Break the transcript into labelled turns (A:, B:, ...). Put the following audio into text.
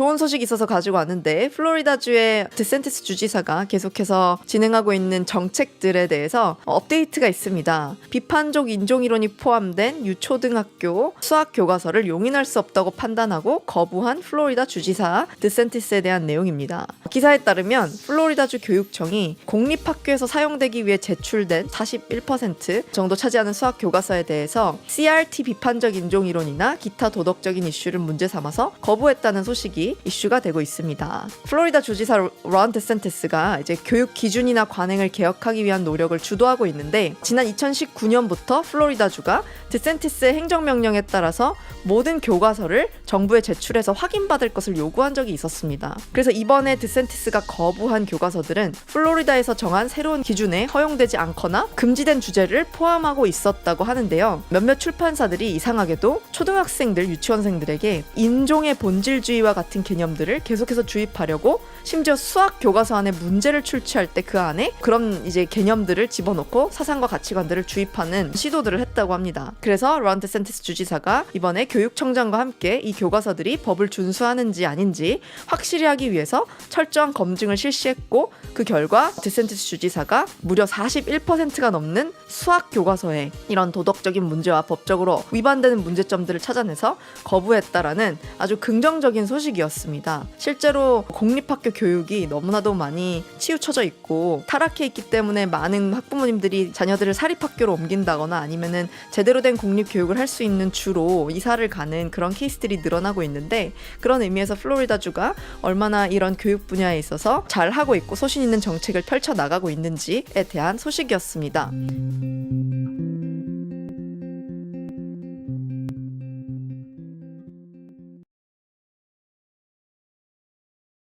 A: 좋은 소식이 있어서 가지고 왔는데 플로리다주의 드센티스 주지사가 계속해서 진행하고 있는 정책들에 대해서 업데이트가 있습니다. 비판적 인종 이론이 포함된 유초등학교 수학 교과서를 용인할 수 없다고 판단하고 거부한 플로리다 주지사 드센티스에 대한 내용입니다. 기사에 따르면 플로리다주 교육청이 공립학교에서 사용되기 위해 제출된 41% 정도 차지하는 수학 교과서에 대해서 CRT 비판적 인종 이론이나 기타 도덕적인 이슈를 문제 삼아서 거부했다는 소식이 이슈가 되고 있습니다. 플로리다 주지사 론 데센티스가 이제 교육 기준이나 관행을 개혁하기 위한 노력을 주도하고 있는데 지난 2019년부터 플로리다주가 데센티스의 행정명령에 따라서 모든 교과서를 정부에 제출해서 확인받을 것을 요구한 적이 있었습니다. 그래서 이번에 드센티스가 거부한 교과서들은 플로리다에서 정한 새로운 기준에 허용되지 않거나 금지된 주제를 포함하고 있었다고 하는데요. 몇몇 출판사들이 이상하게도 초등학생들, 유치원생들에게 인종의 본질주의와 같은 개념들을 계속해서 주입하려고 심지어 수학 교과서 안에 문제를 출제할 때 그 안에 그런 이제 개념들을 집어넣고 사상과 가치관들을 주입하는 시도들을 했다고 합니다. 그래서 런 데센티스 주지사가 이번에 교육청장과 함께 이 교과서들이 법을 준수하는지 아닌지 확실히 하기 위해서 철저한 검증을 실시했고 그 결과 데센티스 주지사가 무려 41%가 넘는 수학 교과서에 이런 도덕적인 문제와 법적으로 위반되는 문제점들을 찾아내서 거부했다라는 아주 긍정적인 소식이었습니다. 실제로 공립학교 교육이 너무나도 많이 치우쳐져 있고 타락해 있기 때문에 많은 학부모님들이 자녀들을 사립학교로 옮긴다거나 아니면은 제대로 된 공립 교육을 할 수 있는 주로 이사를 가는 그런 케이스들이 늘 어나고 있는데 그런 의미에서 플로리다주가 얼마나 이런 교육 분야에 있어서 잘 하고 있고 소신 있는 정책을 펼쳐 나가고 있는지에 대한 소식이었습니다.